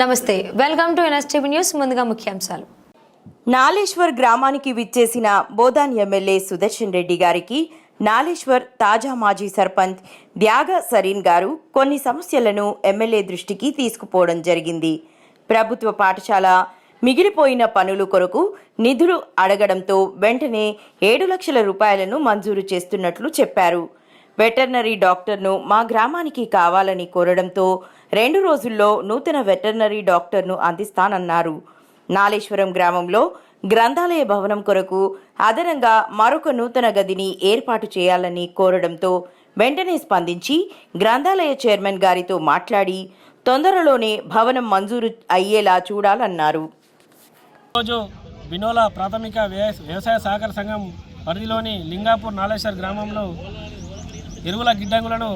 నమస్తే welcome to NSTV news ముందుగా ముఖ్యాంశాలు. నాలేశ్వర్ గ్రామానికి విచ్చేసిన బోధాన్ ఎమ్మెల్యే సుదర్శన్ రెడ్డి గారికి నాలేశ్వర్ తాజా మాజీ సర్పంచ్ డ్యాగ సరీన్ గారు కొన్ని సమస్యలను ఎమ్మెల్యే దృష్టికి తీసుకుపోవడం జరిగింది. ప్రభుత్వ పాఠశాల మిగిలిపోయిన పనులు కొరకు నిధులు అడగడంతో వెంటనే ఏడు లక్షల రూపాయలను మంజూరు చేస్తున్నట్లు చెప్పారు. వెటర్నరీ డాక్టర్ను మా గ్రామానికి కావాలని కోరడంతో రెండు రోజుల్లో నూతన వెటర్నరీ డాక్టర్ను అందిస్తానన్నారు. నాలేశ్వరం గ్రామంలో గ్రంథాలయ భవనం కొరకు అదనంగా మరొక నూతన గదిని ఏర్పాటు చేయాలని కోరడంతో వెంటనే స్పందించి గ్రంథాలయ చైర్మన్ గారితో మాట్లాడి తొందరలోనే భవనం మంజూరు అయ్యేలా చూడాలన్నారు. ఈరోజు బినోల ప్రాథమిక వ్యవసాయ సహకార సంఘం పరిధిలోని లింగాపూర్ నాలేశ్వర్ గ్రామంలో ఎరువుల గిడ్డంగులను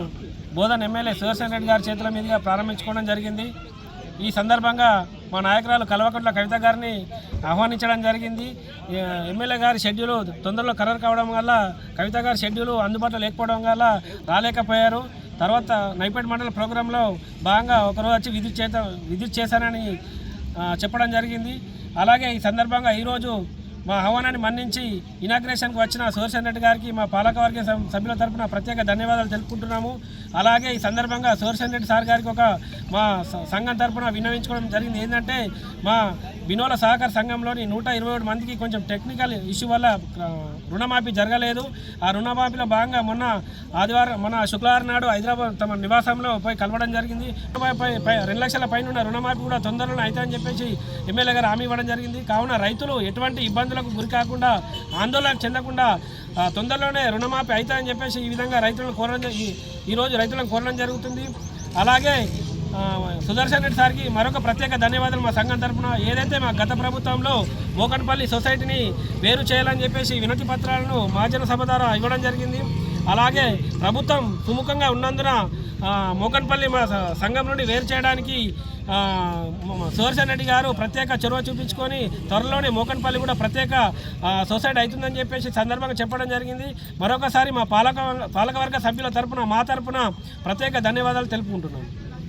బోధన్ ఎమ్మెల్యే సుదర్శన్ రెడ్డి గారి చేతుల మీదుగా ప్రారంభించుకోవడం జరిగింది. ఈ సందర్భంగా మా నాయకురాలు కల్వకుంట్ల కవిత గారిని ఆహ్వానించడం జరిగింది. ఎమ్మెల్యే గారి షెడ్యూల్ తొందరలో ఖరారు కావడం వల్ల కవిత గారి షెడ్యూల్ అందుబాటులో లేకపోవడం వల్ల రాలేకపోయారు. తర్వాత నైపేట మండల ప్రోగ్రాంలో భాగంగా ఒకరోజు వచ్చి విద్యుత్ చేత విద్యుత్ చేశానని చెప్పడం జరిగింది. అలాగే ఈ సందర్భంగా ఈరోజు మా ఆహ్వానాన్ని మన్నించి ఇనాగ్రేషన్కి వచ్చిన సుదర్శన్ రెడ్డి గారికి మా పాలకవర్గ సభ్యుల తరపున ప్రత్యేక ధన్యవాదాలు తెలుపుకుంటున్నాము. అలాగే ఈ సందర్భంగా సుదర్శన్ రెడ్డి సార్ గారికి ఒక మా సంఘం తరఫున విన్నవించుకోవడం జరిగింది. ఏంటంటే మా బినోల సహకార సంఘంలోని నూట ఇరవై ఏడు మందికి కొంచెం టెక్నికల్ ఇష్యూ వల్ల రుణమాఫీ జరగలేదు. ఆ రుణమాఫీలో భాగంగా మొన్న ఆదివారం మొన్న శుక్రవారం నాడు హైదరాబాద్ తమ నివాసంలో పోయి కలవడం జరిగింది. రెండు లక్షల పైన ఉన్న రుణమాఫీ కూడా తొందరలో అవుతాయని చెప్పేసి ఎమ్మెల్యే గారు హామీ ఇవ్వడం జరిగింది. కావున రైతులు ఎటువంటి ఇబ్బందులకు గురి కాకుండా ఆందోళన చెందకుండా తొందరలోనే రుణమాఫీ అవుతాయని చెప్పేసి ఈ విధంగా రైతులను కోరడం ఈరోజు రైతులను కోరడం జరుగుతుంది. అలాగే సుదర్శన్ రెడ్డి సార్కి మరొక ప్రత్యేక ధన్యవాదాలు మా సంఘం తరపున. ఏదైతే మా గత ప్రభుత్వంలో మోకన్పల్లి సొసైటీని వేరు చేయాలని చెప్పేసి వినతి పత్రాలను మహాజన సభ ద్వారా ఇవ్వడం జరిగింది. అలాగే ప్రభుత్వం సుముఖంగా ఉన్నందున మోకన్పల్లి మా సంఘం నుండి వేరు చేయడానికి సుదర్శన్ రెడ్డి గారు ప్రత్యేక చొరవ చూపించుకొని త్వరలోనే మోకన్పల్లి కూడా ప్రత్యేక సొసైటీ అవుతుందని చెప్పేసి సందర్భంగా చెప్పడం జరిగింది. మరొకసారి మా పాలక పాలకవర్గ సభ్యుల తరపున మా తరపున ప్రత్యేక ధన్యవాదాలు తెలుపుకుంటున్నాను.